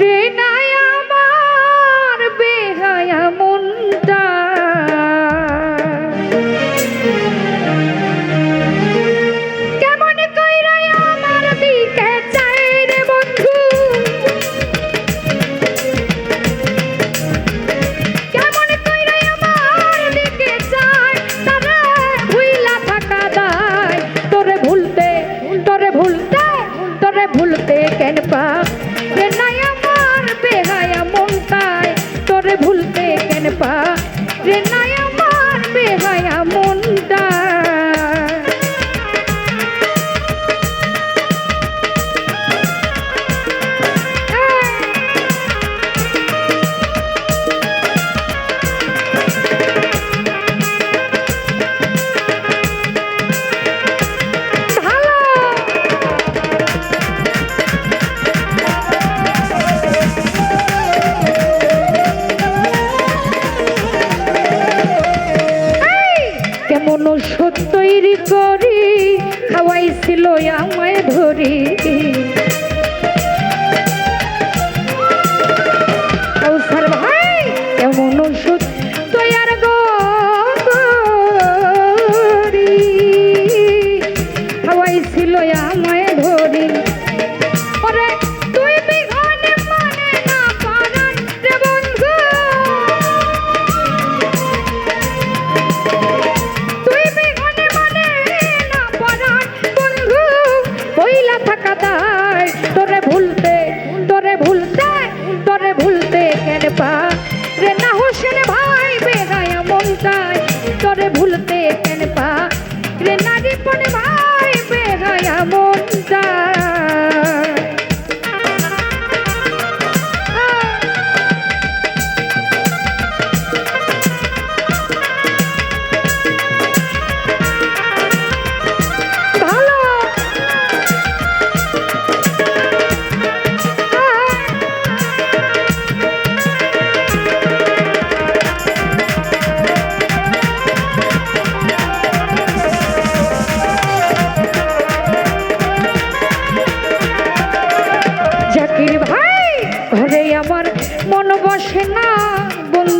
রে না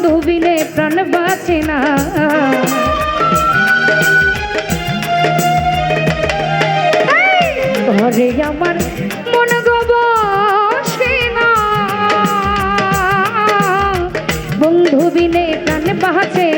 ডুবিলে প্রাণ বাঁচে না। ঘরে আমার মন বসে না। বন্ধু বিনে প্রাণ বাঁচে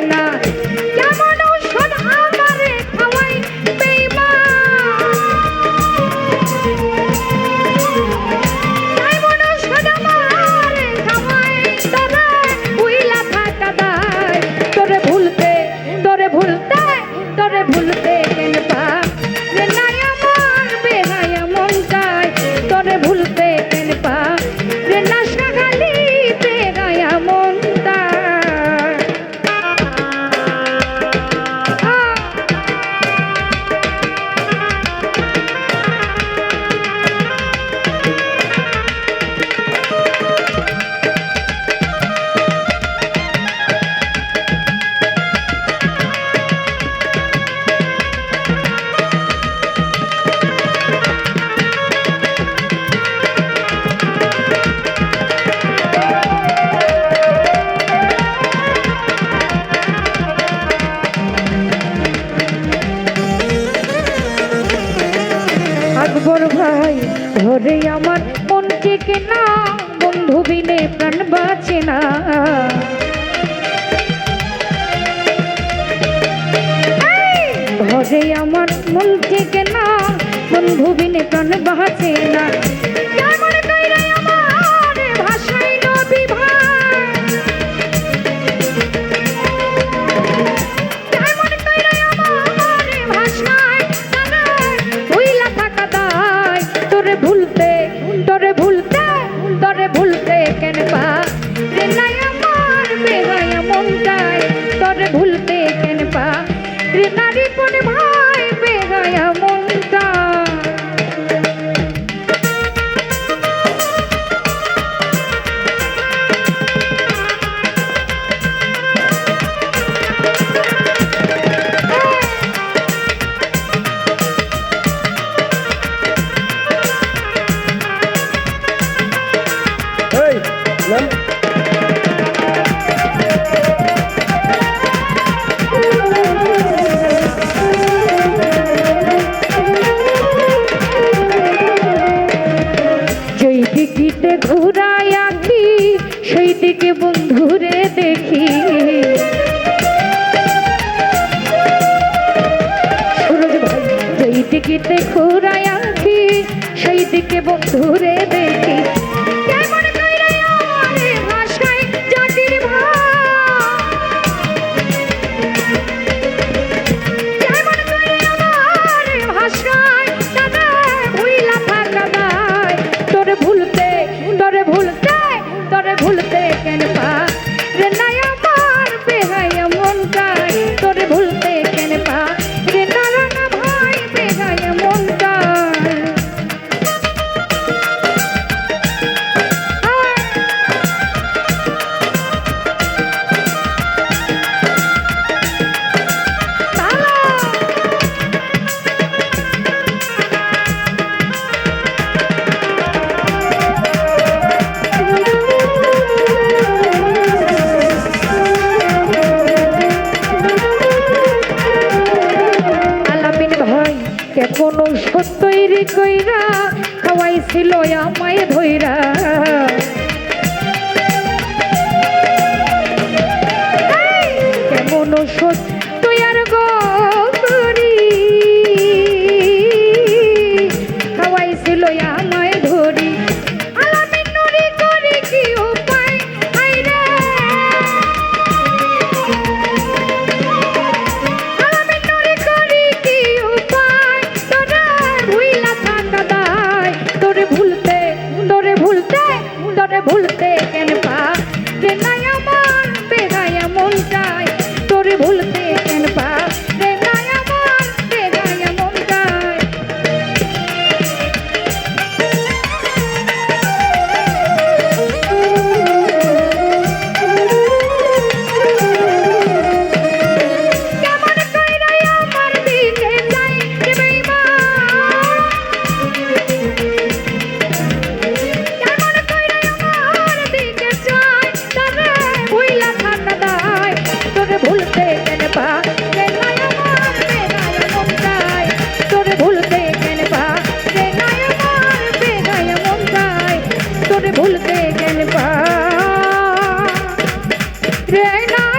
ধরে আমার মন টেকে না বন্ধু বিনে প্রাণ বাঁচে না। ধরে আমার মন টেকে না বন্ধু বিনে প্রাণ বাঁচে না। மாதா থেকে বন্ধুরে দেখি। যেই দিকিতে খুরাই আঁকি সেই দিকে বন্ধুরে দেখি। ছিল আমায় ধৈরা। তোরে ভুলতে ভুলতে কেন পা? রে না